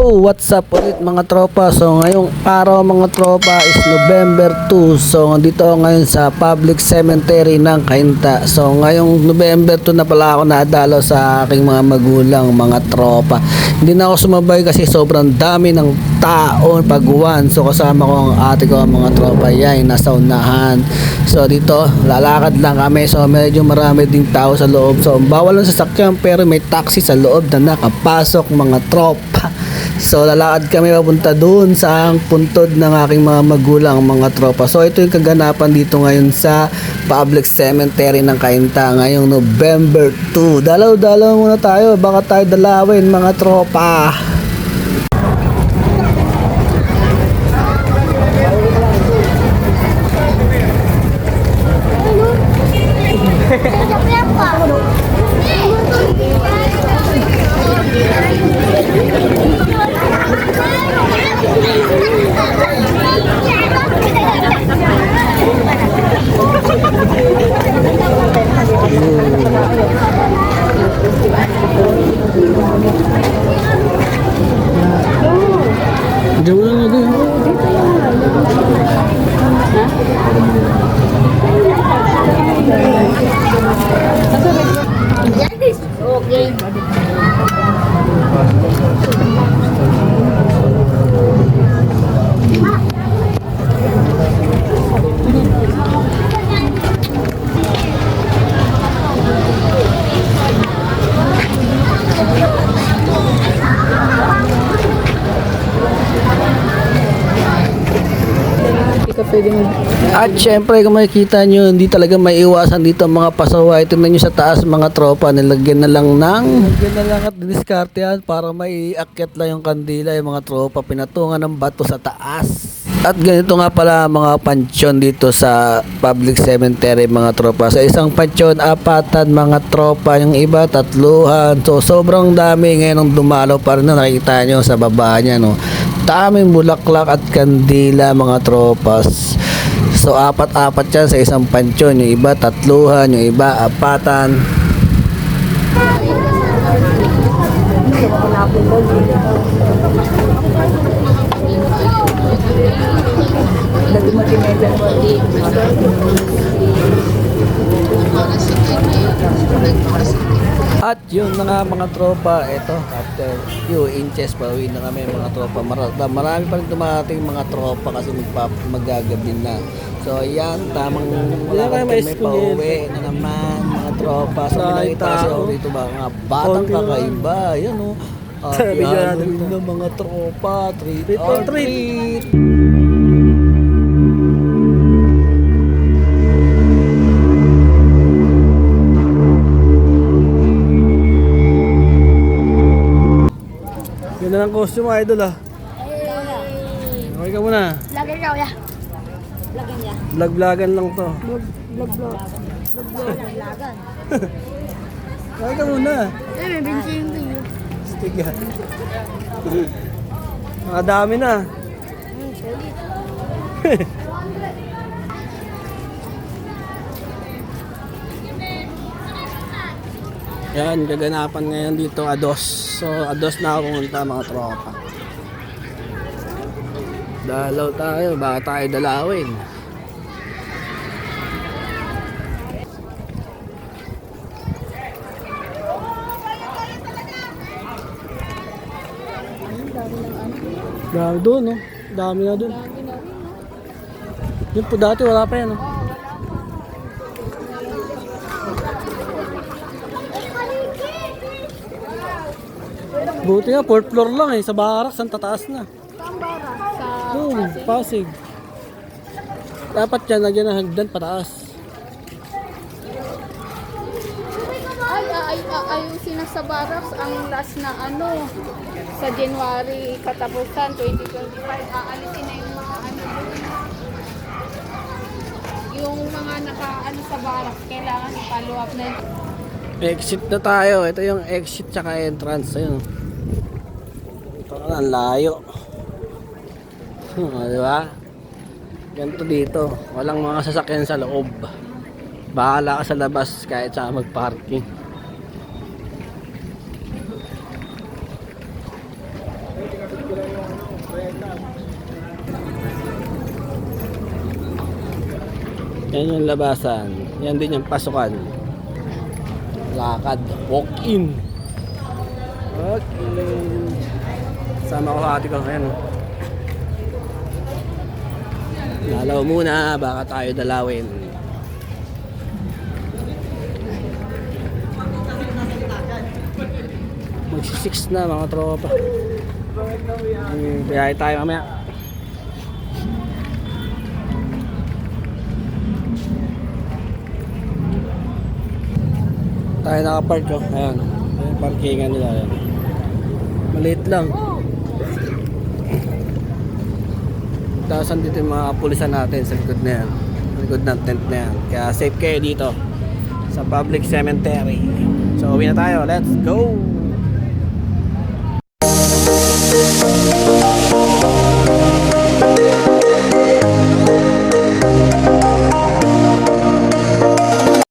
what's up ulit mga tropa? So ngayong araw mga tropa is November 2 So dito ngayon sa public cemetery ng Kainta. So ngayong November 2 na pala ako nadalo sa aking mga magulang mga tropa. Hindi na ako sumabay kasi sobrang dami ng tao pagwan. So kasama ko ang ate ko mga tropa. Yan nasa unahan. So dito lalakad lang kami. So medyo marami ding tao sa loob. So bawal ang sasakyan pero may taxi sa loob na nakapasok mga tropa So lalakad kami papunta doon sa puntod ng aking mga magulang mga tropa. So ito yung kaganapan dito ngayon sa public cemetery ng Kainta ngayong November 2 Dalaw-dalaw muna tayo. Baka tayo dalawin mga tropa Hindi ka pwede mag... At syempre kung makikita nyo hindi talaga maiiwasan dito ang mga pasaway Tingnan nyo sa taas mga tropa nilagyan na lang ng Nilagyan na lang at diskarte yan para maiakyat lang yung kandila yung mga tropa Pinatungan ng bato sa taas at ganito nga pala ang mga pansyon dito sa public cemetery mga tropa. Sa isang pansyon, apatan mga tropa. Yung iba, tatluhan. So, sobrang dami ngayon ng dumalaw pa rin na nakikita nyo sa baba niya. No? Daming bulaklak at kandila mga tropas. So, apat-apat yan sa isang pansyon. Yung iba, tatluhan. Yung iba, apatan. Lagi mo tinedal. At yun na nga mga tropa, ito, after few inches pa uwi na kami mga tropa. Mar- marami pa rin dumating mga tropa kasi magpa- magagabi na. So ayan, tamang wala kami ma-school pa uwi na naman mga tropa. So Sa may nakita kasi ako dito ba, mga batang kakaiba. Yan o. At Video yan na mga tropa, treat or treat. Lang costume idol ah. Okay ka muna. Lagyan niya, kuya. Lagyan niya. Vlog-vlogan lang to. Vlog, vlog, vlog. Vlog, vlog. Lagan. Okay ka muna. Eh, may bensin ko yun. Yan. Mga dami na. Hmm, Yan, kaganapan ngayon dito Ados. So, Ados na ako pumunta mga tropa. Dalaw tayo, baka tayo dalawin. Dami doon, no? Dami na doon. Yun po dati, wala pa yan, no? Buti nga, fourth floor lang eh. Sa barak, ang tataas na. Sa... Doon, Pasig. Dapat yan, lagyan ng hagdan pataas. Ay, ay, ay, ayusin na sa barracks ang last na ano, sa January katapusan, 2025, aalisin na yung mga ano. Yung mga naka-ano sa barracks, kailangan i-follow up na yun. Exit na tayo. Ito yung exit tsaka entrance. Ayun ang layo hmm, di ba ganito dito walang mga sasakyan sa loob bahala ka sa labas kahit sa mag parking Yan yung labasan. Yan din yung pasukan. Lakad. Walk in. Walk in. Sama ko ate ko ngayon. oh. Lalaw muna, baka tayo dalawin. Magsi-six na mga tropa. Biyahe tayo mamaya. Tayo nakapark ko. Ayan. Ayan yung parkingan nila. Ayan. Maliit lang. Tapos andito yung mga kapulisan natin sa likod na yan. Sa likod ng tent na yan. Kaya safe kayo dito sa public cemetery. So uwi na tayo. Let's go!